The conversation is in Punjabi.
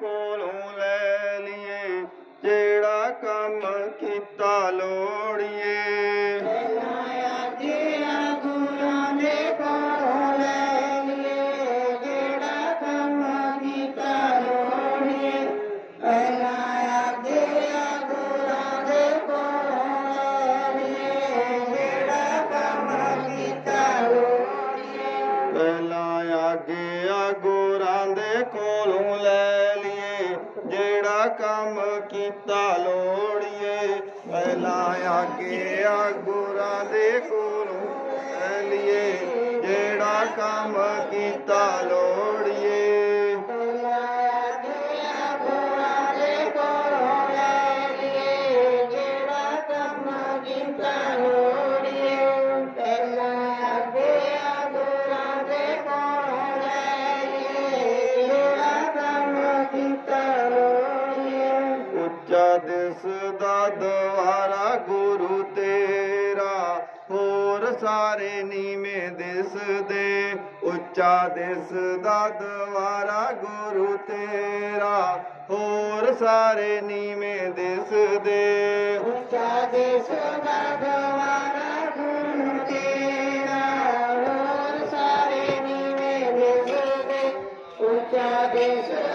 ਕੋਲੋਂ ਲੈ ਲਈਏ ਜਿਹੜਾ ਕੰਮ ਕੀਤਾ ਲੋੜੀਏ। ਪਹਿਲਾਂ ਆਗੇ ਆ ਗੋਰਾਂ ਦੇ ਕੋਲੋਂ ਲੈ ਕੰਮ ਕੀਤਾ ਲੋੜੀਏ। ਪਹਿਲਾਂ ਆਗੇ ਆ ਦੇ ਕੋਲੋਂ ਲੈ ਜਿਹੜਾ ਕੰਮ ਕੀਤਾ ਲੋੜੀਏ ਜਦ ਸਦਾ ਦਵਾਰਾ ਗੁਰੂ ਤੇਰਾ, ਹੋਰ ਸਾਰੇ ਨੀਵੇਂ ਦਿਸਦੇ ਉੱਚਾ ਦਿਸਦਾ ਦਵਾਰਾ ਗੁਰੂ ਤੇਰਾ, ਹੋਰ ਸਾਰੇ ਨੀਵੇਂ ਦਿਸਦੇ ਉੱਚਾ ਦਿਸਦਾ ਦਵਾਰਾ ਗੁਰੂ ਤੇਰਾ, ਹੋਰ ਸਾਰੇ ਨੀਵੇਂ ਦਿਸਦੇ ਉੱਚਾ ਦਿਸਦਾ